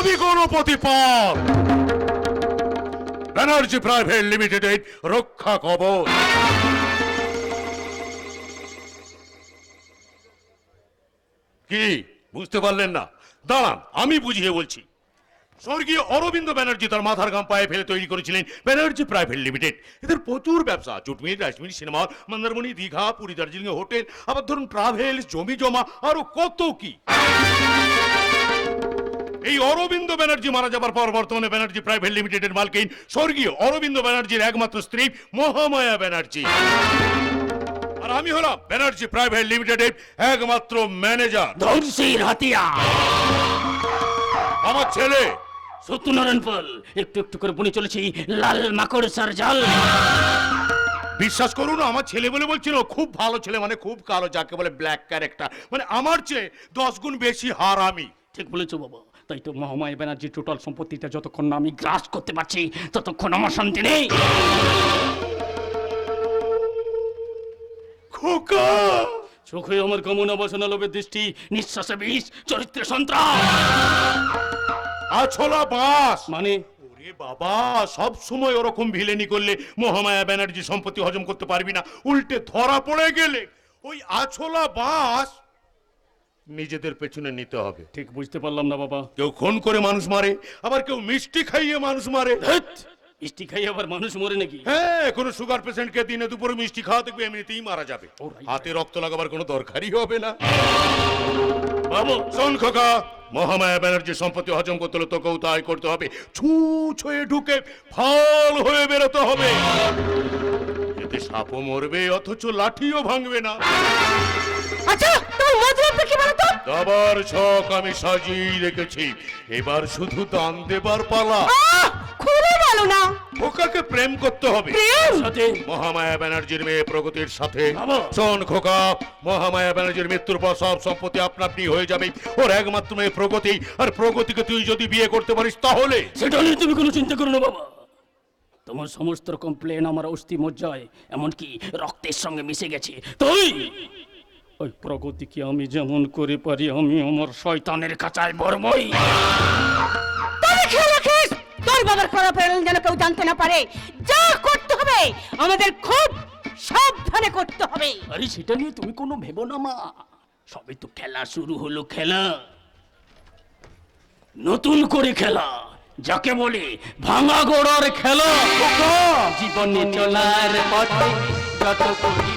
রবি Ganapati Pal Banerjee private লিমিটেডের রক্ষা কবচ। কি? বুঝতে পারলেন না? দাঁড়ান, আমি বুঝিয়ে বলছি। স্বর্গীয় অরবিন্দ ব্যানার্জি তার মাথার গাম পায়ে ফেলে তৈরি করেছিলেন ব্যানার্জি প্রাইভেট লিমিটেড। এদের প্রচুর ব্যবসা, চুটমিল রাজমিল সিনেমা, মন্দারমণি, দীঘা, পুরী, দার্জিলিং হোটেল, আবার ধরুন ট্রাভেল জমি জমা, আরও কত কি? এই অরবিন্দ ব্যানার্জি মারা যাবার পর বর্তমানে ব্যানার্জি প্রাইভেট লিমিটেডের মালকিন। স্বর্গীয় অরবিন্দ ব্যানার্জির একমাত্র স্ত্রী মহামায়া ব্যানার্জি। আর আমি হলাম ব্যানার্জি প্রাইভেট লিমিটেডের একমাত্র ম্যানেজার। ধ্বংসের হাতিয়া আমার ছেলে। সত্যনারায়ণ পাল একটু একটু করে বুনে চলেছি লাল মাকড় সার জাল। বিশ্বাস করুন আমার ছেলে বলে বলছিল খুব ভালো ছেলে মানে খুব কালো যাকে বলে ব্ল্যাক ক্যারেক্টার মানে আমার চেয়ে দশ গুণ বেশি হার আমি ঠিক বলেছ বাবা। তাই তো মহামায়া ব্যানার্জির টোটাল সম্পত্তিটা যতক্ষণ না আমি গ্রাস করতে পারছি ততক্ষণ আমার শান্তি নেই। খোকা! চোখে আমার কামনা বাসনা লোভের দৃষ্টি নিঃশ্বাসে বিষ চরিত্রে সন্ত্রাস। আছলা বাস! মানে? ওরে বাবা সব সময় ওরকম ভিলেনি করলে মহামায়া ব্যানার্জি সম্পত্তি হজম করতে পারবি না। উল্টে ধরা পড়ে গেলে। ওই আছলা বাস নিজেদের পেছনে নিতে হবে। ঠিক বুঝতে পারলাম না বাবা। কেউ খুন করে মানুষ মারে আবার কেউ মিষ্টি খাইয়ে মানুষ মারে। মিষ্টি খাই আবার মানুষ মরে নাকি? হ্যাঁ কোনো সুগার পেশেন্টকে দিনে দুপুরে মিষ্টি খাওয়া দেখবে এমনিতেই মারা যাবে। হাতে রক্ত লাগাবার কোনো দরকারই হবে না। বাবু! শোন খোকা মহামায়া ব্যানার্জির সম্পত্তি হজম করতে হলে তোকেও তাই করতে হবে। ছু ছুঁয়ে ঢুকে ফাল হয়ে বেরোতে হবে। সাপও মরবে অথচ লাঠিও ভাঙবে না। আচ্ছা তোমার মতলবটা কি বলতো? দাবার ছক আমি সাজিয়ে রেখেছি। এবার শুধু দান দেবার পালা। আহ খুলে বলো না। খোকাকে প্রেম করতে হবে। প্রেম? সাথে। মহামায়া ব্যানার্জির মেয়ে প্রগতির সাথে। বাবা। শোন খোকা মহামায়া ব্যানার্জির মৃত্যুর পর সব সম্পত্তি আপনা আপনি হয়ে যাবে। ওর একমাত্র মেয়ে প্রগতি। আর প্রগতিকে তুই যদি বিয়ে করতে পারিস তাহলে? সেটা নিয়ে তুমি কোনো চিন্তা করো না বাবা। তোমার সমস্ত রকম প্লেন আমার অস্থি মজ্জায় এমনকি রক্তের সঙ্গে মিশে গেছে। তাই! ওই প্রগতিকে আমি যেমন করে পারি আমি আমার শয়তানের কাঁচায় বরবই তোর বাবার করা প্রেরণ যেন কেউ জানতে না পারে। যা করতে হবে আমাদের খুব সাবধানে করতে হবে। আরে সেটা নিয়ে তুমি কোনো ভেবো না মা। সবে তো খেলা শুরু হলো খেলা। নতুন করে খেলা। যাকে বলে ভাঙা গোড়ার খেলা। জীবনে চলার পথে যত করি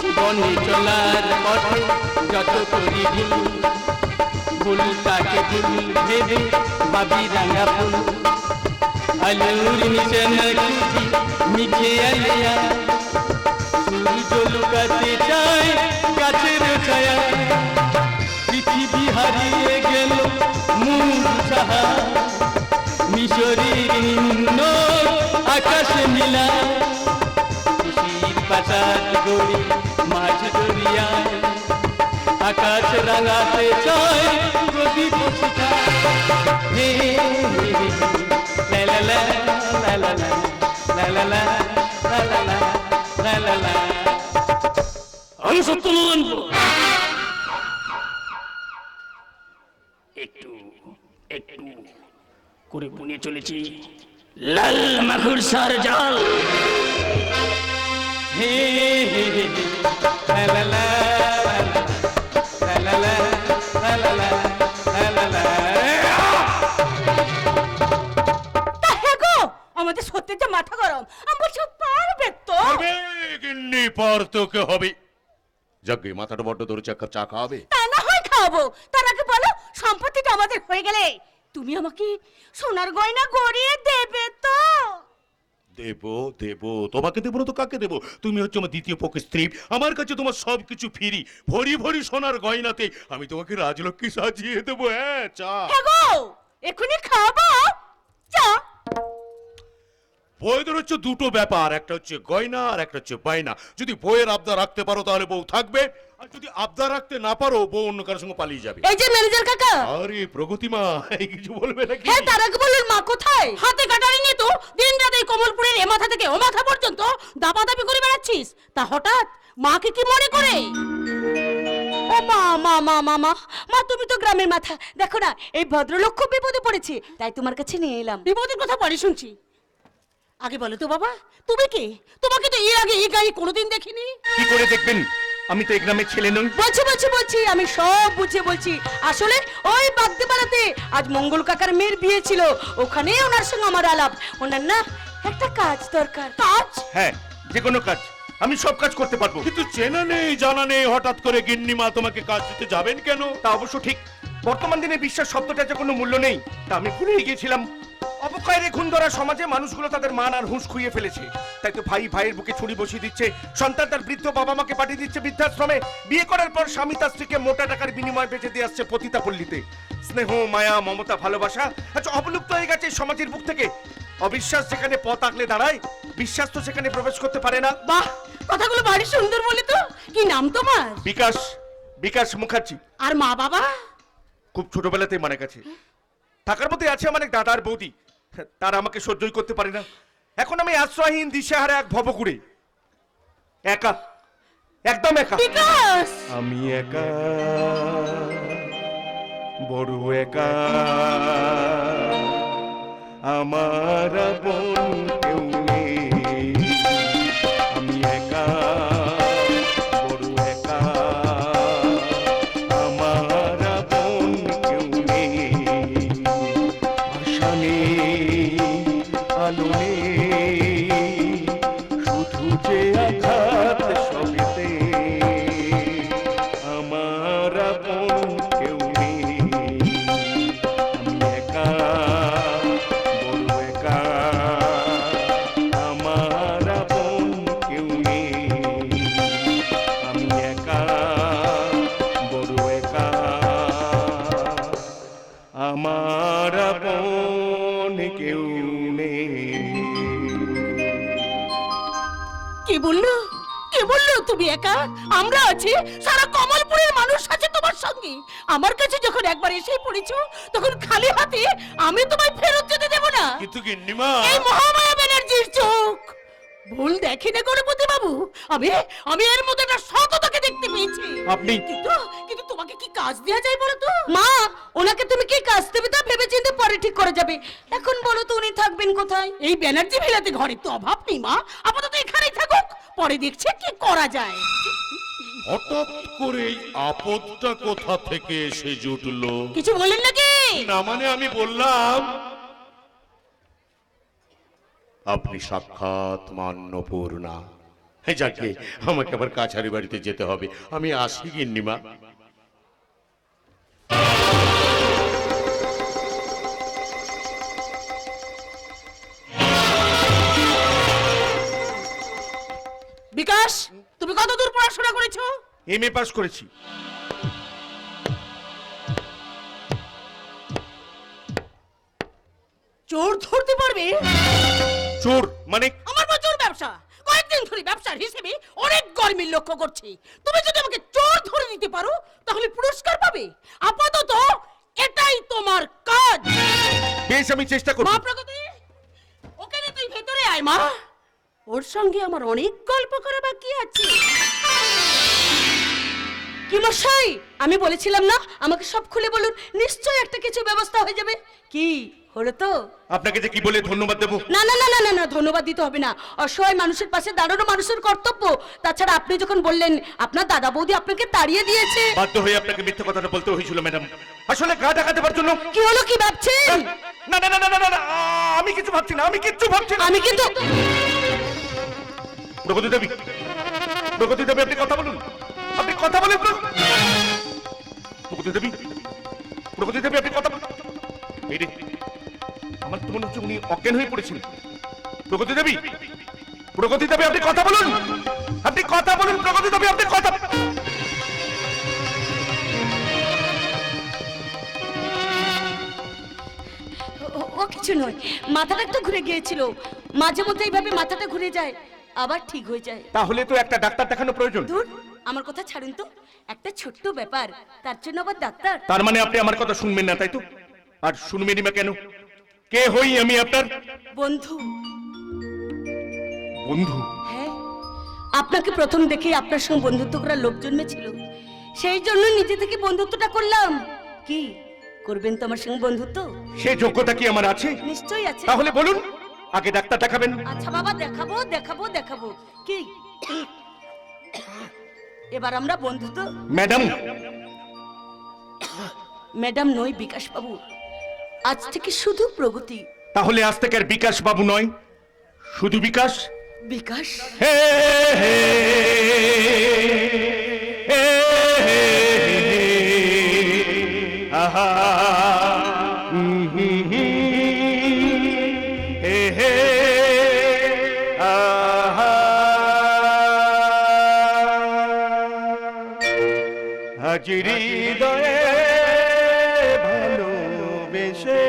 জীবনে চলার পথে যত করি ভুল, ভুলটাকে ভুল ভেবে ভাবি রাঙা ফুল। আলুর নিচে খুঁজি মিঠে আলিয়া। সূর্য লুকাতে চায় গাছের ছায়া। হারিয়ে গেল মূল সাহা মিশরের নিম্ন আকাশে মিলা খুশির পাতার গড়ি মাঝ দরিয়ায় আকাশ রাঙাতে চায় প্রদীপ হে আমি সত্যনারায়ণ একটু করে বুনে চলেছি লাল মাখুর সার জাল আমাদের সত্যি যে মাথা গরম আমরা সব পারবে তো পারবে তোকে হবে যজ্ঞে মাথাটা বড্ড ধরেছে এক চা খাওয়াবে তা না হয় খাওয়াবো তার আগে বলো সম্পত্তিটা আমাদের হয়ে গেলে তুমি আমাকে সোনার গয়না গড়িয়ে দেবে তো? দেব দেব। তোমাকে দেবো না তো কাকে দেবো? তুমি হচ্ছে আমার দ্বিতীয় পক্ষের স্ত্রী। আমার কাছে তোমার সব কিছু ফিরি। ভরি ভরি সোনার গয়নাতে আমি তোমাকে রাজলক্ষ্মী সাজিয়ে দেবো হ্যাঁ চা। হ্যাঁ এখনই খাব চা। বইয়ের হচ্ছে দুটো ব্যাপার একটা হচ্ছে গয়না আর একটা হচ্ছে বায়না। যদি বইয়ের আবদার রাখতে পারো তাহলে বউ থাকবে আর যদি আবদার রাখতে না পারো বউ অন্য কারোর সঙ্গে পালিয়ে যাবে। এই যে ম্যানেজার কাকা! আরে প্রগতিমা এই কিছু বলবে নাকি? হ্যাঁ তার আগে বললেন মা কোথায়? হাতে কাটারি নিয়ে তো দিন রাত এই কমলপুরের এ মাথা থেকে ও মাথা পর্যন্ত দাপাদাপি করে বেড়াচ্ছিস। তা হঠাৎ মাকে কি মনে করে? ও মা মা মা মা মা মা তুমি তো গ্রামের মাথা। দেখো না এই ভদ্রলোক খুব বিপদে পড়েছে তাই তোমার কাছে নিয়ে এলাম। বিপদের কথা পরে শুনছি। আগে বলো তো বাবা তুমি কে? তোমাকে তো এর আগে এই গাড়ি কোনোদিন দেখিনি। কি করে দেখবেন? আমি তো এই গ্রামের ছেলে নই। বলছি বলছি বলছি আমি সব বুঝে বলছি। আসলে ওই বাগদে পাড়াতে আজ মঙ্গল কাকার মেয়ের বিয়ে ছিল। ওখানে ওনার সঙ্গে আমার আলাপ। ওনার না একটা কাজ দরকার। কাজ? হ্যাঁ যে কোনো কাজ। আমি সব কাজ করতে পারব। কিন্তু চেনা নেই জানা নেই হঠাৎ করে গিন্নিমা তোমাকে কাজ দিতে যাবেন কেন? তা অবশ্য ঠিক। বর্তমান দিনে বিশ্বাস শব্দটা যে কোনো মূল্য নেই তা আমি ভুলেই গিয়েছিলাম। অবক্ষয়ের খুন ধরা সমাজে মানুষগুলো তাদের মান আর হুঁশ খুইয়ে ফেলেছে। তাই তো ভাই ভাইয়ের বুকে ছুরি বসিয়ে দিচ্ছে। সন্তান তার বৃদ্ধ বাবা মাকে পাঠিয়ে দিচ্ছে বৃদ্ধাশ্রমে। বিয়ে করার পর স্বামী তার স্ত্রীকে মোটা টাকার বিনিময়ে বেঁচে দিয়ে আসছে স্নেহ মায়া মমতা ভালোবাসা আচ্ছা অবলুপ্ত হয়ে গেছে সমাজের বুক থেকে। অবিশ্বাস যেখানে পথ দাঁড়ায় বিশ্বাস তো সেখানে প্রবেশ করতে পারে না। বাহ কথাগুলো ভারী সুন্দর বলে তো। কি নাম তোমার? বিকাশ বিকাশ মুখার্জি। আর মা বাবা? খুব ছোটবেলাতেই মারা গেছে। থাকার মধ্যে আছে আমার এক দাদা আর বৌদি। তারা আমাকে সহ্যই করতে পারে না। এখন আমি আশ্রয়হীন দিশেহারা এক ভবকুড়ে একা। একদম একা। বিকাশ! আমি একা। বড় একা। আমার বোন কেউ কি বলল? কি বলল তুমি একা? আমরা আছি সারা কমলপুরের মানুষ আছে তোমার সঙ্গে। আমার কাছে যখন একবার এসে পড়েছো তখন খালি হাতে আমি তোমায় ফেরত যেতে দেবো না। কিন্তু গিন্নিমা। এই মহামায়া ব্যানার্জির চোখ। ভুল দেখি না গণপতি বাবু আমি আমি এর মধ্যে একটা সততাকে দেখতে পেয়েছি। আপনি- কিন্তু কিন্তু তোমাকে কি কাজ দেওয়া যায় বলো তো? মা ওনাকে তুমি কি কাজ দেবে তা ভেবে চিন্তে পরে ঠিক করে যাবে। এখন বলো তো উনি থাকবেন কোথায়? এই ব্যানার্জি ভিলাতে ঘরের তো অভাব নেই মা। আপাতত এখানেই থাকুক পরে দেখছে কি করা যায়। হঠাৎ করে এই আপদটা কোথা থেকে এসে জুটলো? কিছু বললেন নাকি? না মানে আমি বললাম আপনি সাক্ষাৎ মান্যপূর্ণা। হ্যাঁ যাকে আমাকে আবার কাছারি বাড়িতে যেতে হবে। আমি আসি গিন্নিমা। বিকাশ তুমি কত দূর পড়াশোনা করেছ? এম এ পাস করেছি। চোর ধরতে পারবে? চোর মানে আমার প্রচুর ব্যবসা। কয়েকদিন ধরে ব্যবসার হিসেবে অনেক গরমিল লক্ষ্য করছি। তুমি যদি আমাকে চোর ধরে দিতে পারো তাহলে পুরস্কার পাবে। আপাতত এটাই তোমার কাজ। বেশ আমি চেষ্টা করব। মা প্রগতি ওকে নিয়ে তুই ভেতরে আয় মা। ওর সঙ্গে আমার অনেক গল্প করা বাকি আছে কি মশাই আমি বলেছিলাম না আমাকে সব খুলে বলুন নিশ্চয়ই একটা কিছু ব্যবস্থা হয়ে যাবে কি হলো তো আপনাকে যে কি বলে ধন্যবাদ দেবো না না না না না না ধন্যবাদ দিতে হবে না অসহায় মানুষের পাশে দাঁড়ানো মানুষের কর্তব্য তাছাড়া আপনি যখন বললেন আপনার দাদা বৌদি আপনাকে তাড়িয়ে দিয়েছে বাধ্য হয়ে আপনাকে মিথ্যে কথাটা বলতে হয়েছিল ম্যাডাম আসলে গা ঢাকা দেবার জন্য কি হলো কি ভাবছেন না না না না না না, না আমি কিছু ভাবছি না আমি কিচ্ছু ভাবছি না আমি কিন্তু প্রগতি দেবী। প্রগতি দেবী আপনি কথা বলুন। আপনি কথা বলেন তো। প্রগতি দেবী প্রগতি দেবী আপনি কথা বলুন। এই রে, আমার তো মনে হচ্ছে উনি অজ্ঞান হয়ে পড়েছেন। প্রগতি দেবী প্রগতি দেবী আপনি কথা বলুন। আপনি কথা বলুন প্রগতি দেবী আপনি কথা ও কিছু নয় মাথাটা একটু ঘুরে গিয়েছিল। মাঝে মধ্যে এইভাবে মাথাটা ঘুরে যায়। আবার ঠিক হয়ে যায়। তাহলে তো একটা ডাক্তার দেখানো প্রয়োজন। দূর আমার কথা ছাড়ুন তো। একটা ছোট্ট ব্যাপার তার জন্য আবার ডাক্তার। তার মানে আপনি আমার কথা শুনবেন না তাই তো? আর শুনবেনই বা কেন? কে হই আমি আপনার? বন্ধু। বন্ধু? হ্যাঁ আপনাকে প্রথম দেখে আপনার সঙ্গে বন্ধুত্ব করার লোক জন্মেছিল। সেই জন্য নিজে থেকে বন্ধুত্বটা করলাম। কি করবেন তো আমার সঙ্গে বন্ধুত্ব? সে যোগ্যতা কি আমার আছে? নিশ্চয়ই আছে। তাহলে বলুন। আগে ডাক্তার দেখাবেন আচ্ছা বাবা দেখাবো দেখাবো দেখাবো কি এবার আমরা বন্ধুত্ব ম্যাডাম ম্যাডাম নই বিকাশ বাবু আজ থেকে শুধু প্রগতি তাহলে আজ থেকে আর বিকাশ বাবু নয় শুধু বিকাশ বিকাশ হে হে হে আহা হাজির হৃদয়ে ভালোবেসে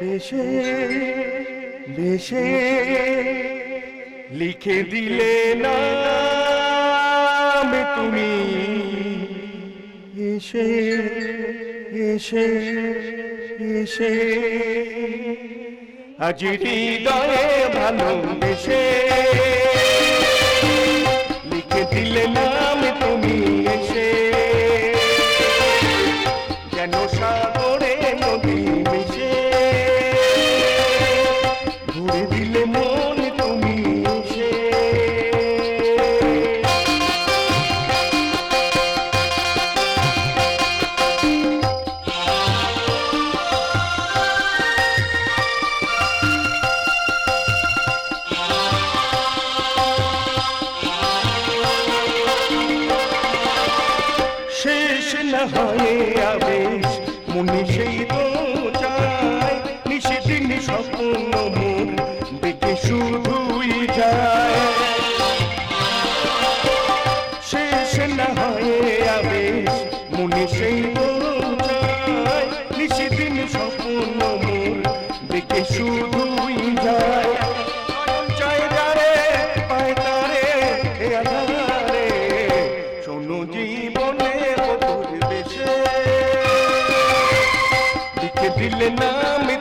বেশে বেশে লিখে দিলে নাম তুমি। এসে এসে এসে আজ হৃদয়ে ভালোবেসে লিখে দিলে তুমি এসে লিখে দিলে